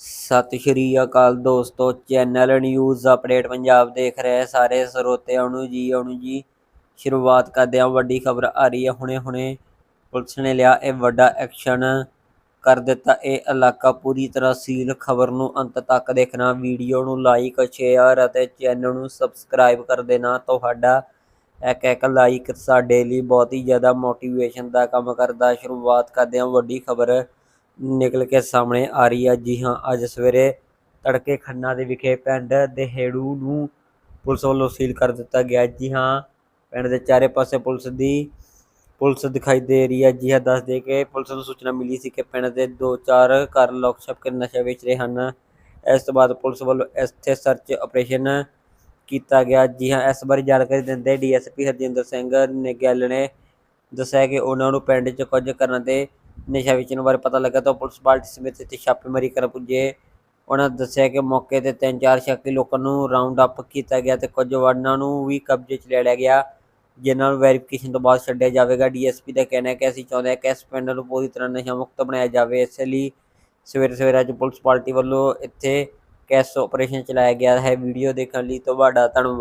ਸਤਿ ਸ਼੍ਰੀ ਅਕਾਲ ਦੋਸਤੋ, channel news update Punjab ਦੇਖ ਰਹੇ ਸਾਰੇ ਸਰੋਤਿਆਂ ਨੂੰ ਜੀ ਉਹਨੂੰ ਜੀ। ਸ਼ੁਰੂਆਤ ਕਰਦੇ ਹਾਂ, ਵੱਡੀ ਖਬਰ ਆ ਰਹੀ ਹੈ। ਹੁਣੇ ਹੁਣੇ ਪੁਲਿਸ ਨੇ ਲਿਆ ਇਹ ਵੱਡਾ ਐਕਸ਼ਨ। ਕਰ ਦਿੱਤਾ ਇਹ ਇਲਾਕਾ ਪੂਰੀ ਤਰ੍ਹਾਂ ਸੀਲ। ਖਬਰ ਨੂੰ ਅੰਤ ਤੱਕ ਦੇਖਣਾ, ਵੀਡੀਓ ਨੂੰ ਲਾਈਕ ਸ਼ੇਅਰ ਅਤੇ ਚੈਨਲ ਨੂੰ ਸਬਸਕ੍ਰਾਈਬ ਕਰ ਦੇਣਾ। ਤੁਹਾਡਾ ਇੱਕ ਇੱਕ ਲਾਈਕ ਸਾਡੇ ਲਈ ਬਹੁਤ ਹੀ ਜ਼ਿਆਦਾ ਮੋਟੀਵੇਸ਼ਨ ਦਾ ਕੰਮ ਕਰਦਾ। ਸ਼ੁਰੂਆਤ ਕਰਦੇ ਹਾਂ, ਵੱਡੀ ਖਬਰ ਨਿਕਲ ਕੇ ਸਾਹਮਣੇ ਆ ਰਹੀ ਹੈ ਜੀ ਹਾਂ, ਅੱਜ ਸਵੇਰੇ ਤੜਕੇ ਖੰਨਾ ਦੇ ਵਿਖੇ ਪਿੰਡ ਦੇ ਹੇੜੂ ਨੂੰ ਪੁਲਿਸ ਵੱਲੋਂ ਸੀਲ ਕਰ ਦਿੱਤਾ ਗਿਆ। ਜੀ ਹਾਂ, ਪਿੰਡ ਦੇ ਚਾਰੇ ਪਾਸੇ ਪੁਲਿਸ ਦੀ, ਪੁਲਿਸ ਦਿਖਾਈ ਦੇ ਰਹੀ ਹੈ ਜੀ ਹਾਂ, ਦੱਸ ਦੇ ਕਿ ਪੁਲਿਸ ਨੂੰ ਸੂਚਨਾ ਮਿਲੀ ਸੀ ਕਿ ਪਿੰਡ ਦੇ ਦੋ ਚਾਰ ਘਰ ਲੋਕ ਛਪ ਕੇ ਨਸ਼ਾ ਵੇਚ ਰਹੇ ਹਨ। ਇਸ ਤੋਂ ਬਾਅਦ ਪੁਲਿਸ ਵੱਲੋਂ ਇੱਥੇ ਸਰਚ ਆਪਰੇਸ਼ਨ ਕੀਤਾ ਗਿਆ। ਜੀ ਹਾਂ, ਇਸ ਬਾਰੇ ਜਾਣਕਾਰੀ ਦਿੰਦੇ ਡੀਐਸਪੀ ਹਰਜਿੰਦਰ ਸਿੰਘ ਨੇ ਗੱਲ ਨੇ ਦੱਸਿਆ ਕਿ ਉਹਨਾਂ ਨੂੰ ਪਿੰਡ 'ਚ ਕੁਝ ਕਰਨ ਤੇ ਨਸ਼ਾ ਵੇਚਣ ਬਾਰੇ ਪਤਾ ਲੱਗਾ ਤਾਂ ਉਹ ਪੁਲਿਸ ਪਾਰਟੀ ਸਮੇਤ ਇੱਥੇ ਛਾਪੇਮਾਰੀ ਕਰਨ ਪੁੱਜੇ। ਉਹਨਾਂ ਦੱਸਿਆ ਕਿ ਮੌਕੇ ਤੇ ਤਿੰਨ ਚਾਰ ਸ਼ੱਕੀ ਲੋਕਾਂ ਨੂੰ ਰਾਉਂਡ ਅਪ ਕੀਤਾ ਗਿਆ ਤੇ ਕੁਝ ਵਾਰਨਾਂ ਨੂੰ ਵੀ ਕਬਜ਼ੇ 'ਚ ਲੈ ਲਿਆ ਗਿਆ, ਜਿਨ੍ਹਾਂ ਨੂੰ ਵੈਰੀਫਿਕੇਸ਼ਨ ਤੋਂ ਬਾਅਦ ਛੱਡਿਆ ਜਾਵੇਗਾ। ਡੀਐਸਪੀ ਦਾ ਕਹਿਣਾ ਹੈ ਕਿ ਅਸੀਂ ਚਾਹੁੰਦੇ ਹਾਂ ਕਿ ਇਸ ਪਿੰਡ ਨੂੰ ਪੂਰੀ ਤਰ੍ਹਾਂ ਨਸ਼ਾ ਮੁਕਤ ਬਣਾਇਆ ਜਾਵੇ। ਇਸ ਲਈ ਸਵੇਰੇ ਸਵੇਰੇ ਅੱਜ ਪੁਲਿਸ ਪਾਰਟੀ ਵੱਲੋਂ ਇੱਥੇ ਕੈਸ ਆਪਰੇਸ਼ਨ ਚਲਾਇਆ ਗਿਆ ਹੈ। ਵੀਡੀਓ ਦੇਖਣ ਲਈ ਤੁਹਾਡਾ ਧੰਨਵਾਦ।